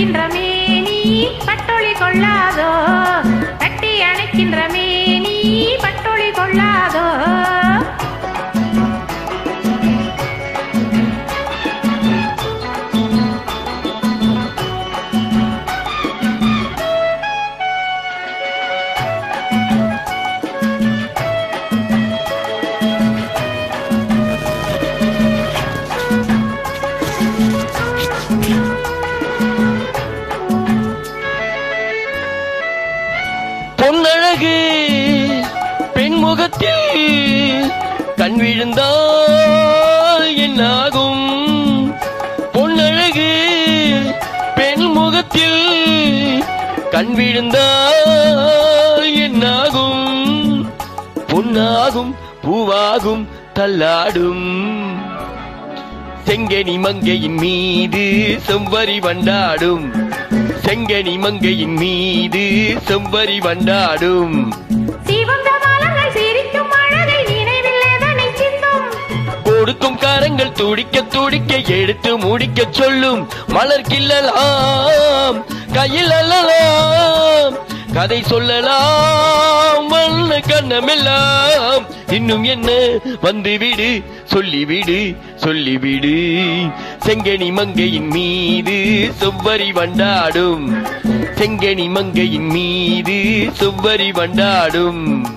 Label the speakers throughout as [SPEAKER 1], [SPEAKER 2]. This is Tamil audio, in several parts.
[SPEAKER 1] அணைக்கின்ற மேனி பட்டொளி கொள்ளாதோ தட்டி அணைக்கின்ற மேனி பட்டொளி கொள்ளாதோ பொன்னழகு. முகத்தில் கண் விழுந்தால் என்னாகும்? பொன்னழகு. பெண் முகத்தில் கண் விழுந்தால் என்னாகும்? பொன்னாகும் பூவாகும் தள்ளாடும். செங்கனி மங்கையின் மீது செவ்வரி வண்டாடும். செங்கனி மங்கையின் மீது செவ்வரி வண்டாடும். கொடுக்கும் கரங்கள் துடிக்க துடிக்க எடுத்து முடிக்க சொல்லும். மலர் கிள்ளலாம் கையில் அல்லலாம் கதை சொல்லலாம். வண்ண கண்ணமெல்லாம் இன்னும் என்ன? வந்துவிடு சொல்லிவிடு சொல்லிவிடு. செங்கனி மங்கையின் மீது செவ்வரி வண்டாடும். செங்கனி மங்கையின் மீது செவ்வரி வண்டாடும்.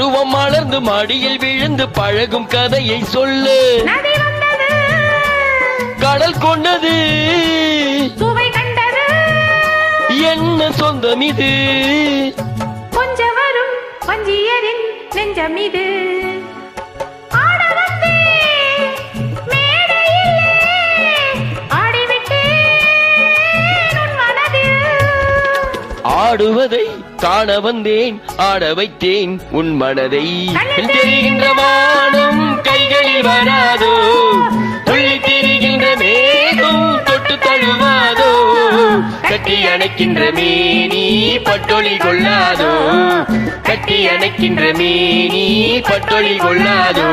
[SPEAKER 1] பருவம் மலர்ந்து மடியில் விழுந்து பழகும் கதையை சொல்லு. கடல் கொண்டது. என்ன சொந்தம் இது?
[SPEAKER 2] கொஞ்ச வரும் வஞ்சியரின் நெஞ்சம் இது.
[SPEAKER 1] ஆடுவதை காண வந்தேன் ஆட வைத்தேன் உன் மனதை. தெரிகின்ற வானம் கைகளில் வராதோ? துள்ளி திரிகின்ற மேகம் தொட்டு தழுவாதோ? கட்டி அணைக்கின்ற மேனி பட்டொளி கொள்ளாதோ? கட்டி அணைக்கின்ற மேனி பட்டொளி கொள்ளாதோ?